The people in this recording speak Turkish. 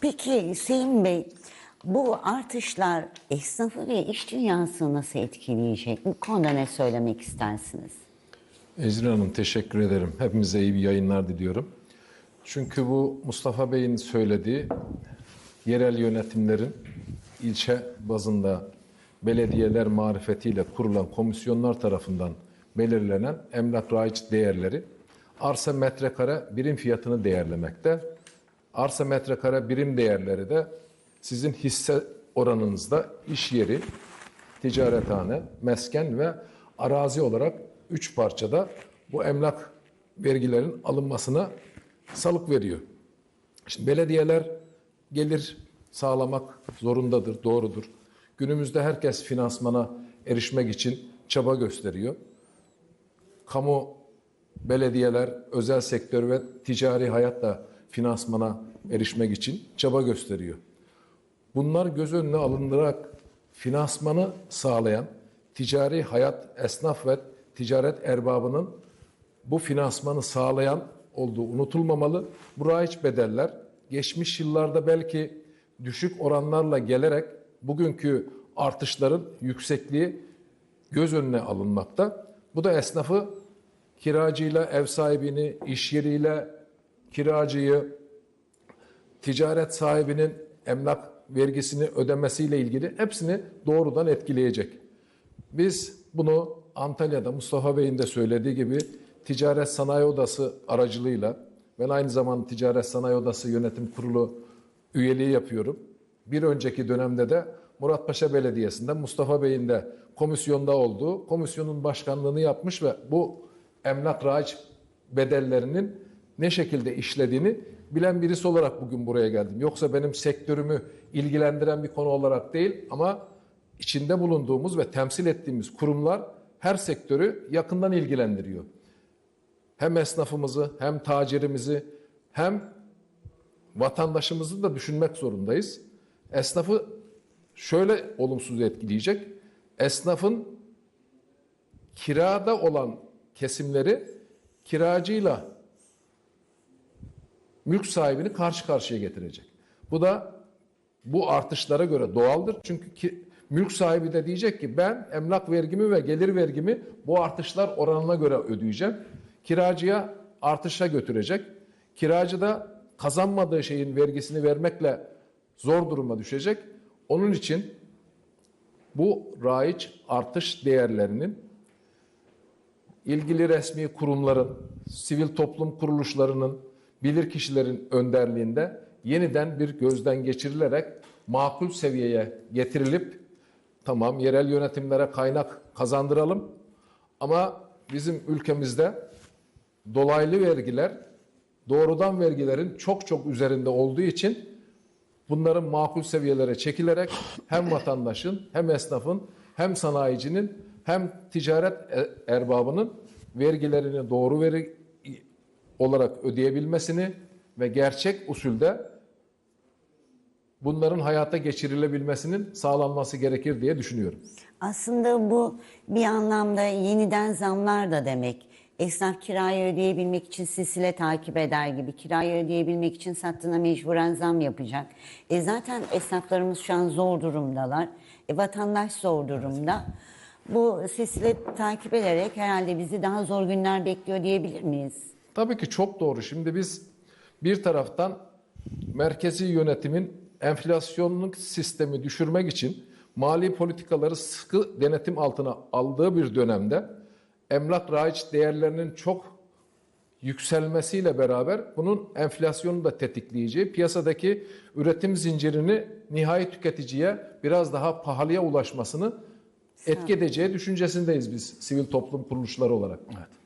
Peki Hüseyin Bey, bu artışlar esnafı ve iş dünyasını nasıl etkileyecek? Bu konuda ne söylemek istersiniz? Ecrin Hanım teşekkür ederim. Hepimize iyi bir yayınlar diliyorum. Çünkü bu Mustafa Bey'in söylediği yerel yönetimlerin ilçe bazında belediyeler marifetiyle kurulan komisyonlar tarafından belirlenen emlak raiç değerleri arsa metrekare birim fiyatını değerlemekte. Arsa metrekare birim değerleri de sizin hisse oranınızda iş yeri, ticarethane, mesken ve arazi olarak üç parçada bu emlak vergilerin alınmasına salık veriyor. Şimdi belediyeler gelir sağlamak zorundadır, doğrudur. Günümüzde herkes finansmana erişmek için çaba gösteriyor. Kamu, belediyeler, özel sektör ve ticari hayat da finansmana erişmek için çaba gösteriyor. Bunlar göz önüne alındırarak finansmanı sağlayan ticari hayat, esnaf ve ticaret erbabının bu finansmanı sağlayan olduğu unutulmamalı. Bu raiç bedeller geçmiş yıllarda belki düşük oranlarla gelerek bugünkü artışların yüksekliği göz önüne alınmakta. Bu da esnafı kiracıyla ev sahibini, iş yeriyle kiracıyı, ticaret sahibinin emlak vergisini ödemesiyle ilgili hepsini doğrudan etkileyecek. Biz bunu Antalya'da Mustafa Bey'in de söylediği gibi Ticaret Sanayi Odası aracılığıyla ben aynı zamanda Ticaret Sanayi Odası Yönetim Kurulu üyeliği yapıyorum. Bir önceki dönemde de Muratpaşa Belediyesi'nde Mustafa Bey'in de komisyonda olduğu komisyonun başkanlığını yapmış ve bu emlak raiç bedellerinin ne şekilde işlediğini bilen birisi olarak bugün buraya geldim. Yoksa benim sektörümü ilgilendiren bir konu olarak değil ama içinde bulunduğumuz ve temsil ettiğimiz kurumlar her sektörü yakından ilgilendiriyor. Hem esnafımızı, hem tacirimizi, hem vatandaşımızı da düşünmek zorundayız. Esnafı şöyle olumsuz etkileyecek. Esnafın kirada olan kesimleri kiracıyla mülk sahibini karşı karşıya getirecek. Bu da bu artışlara göre doğaldır. Çünkü ki, mülk sahibi de diyecek ki ben emlak vergimi ve gelir vergimi bu artışlar oranına göre ödeyeceğim. Kiracıya artışa götürecek. Kiracı da kazanmadığı şeyin vergisini vermekle zor duruma düşecek. Onun için bu raiç artış değerlerinin ilgili resmi kurumların, sivil toplum kuruluşlarının, bilirkişilerin önderliğinde yeniden bir gözden geçirilerek makul seviyeye getirilip tamam yerel yönetimlere kaynak kazandıralım ama bizim ülkemizde dolaylı vergiler doğrudan vergilerin çok çok üzerinde olduğu için bunların makul seviyelere çekilerek hem vatandaşın hem esnafın hem sanayicinin hem ticaret erbabının vergilerini doğru veri olarak ödeyebilmesini ve gerçek usulde bunların hayata geçirilebilmesinin sağlanması gerekir diye düşünüyorum. Aslında bu bir anlamda yeniden zamlar da demek. Esnaf kirayı ödeyebilmek için silsile takip eder gibi kirayı ödeyebilmek için sattığına mecburen zam yapacak. E zaten esnaflarımız şu an zor durumdalar. E vatandaş zor durumda. Bu silsile takip ederek herhalde bizi daha zor günler bekliyor diyebilir miyiz? Tabii ki çok doğru. Şimdi biz bir taraftan merkezi yönetimin enflasyonluk sistemi düşürmek için mali politikaları sıkı denetim altına aldığı bir dönemde emlak raiç değerlerinin çok yükselmesiyle beraber bunun enflasyonu da tetikleyeceği, piyasadaki üretim zincirini nihai tüketiciye biraz daha pahalıya ulaşmasını etki edeceği düşüncesindeyiz biz sivil toplum kuruluşları olarak. Evet.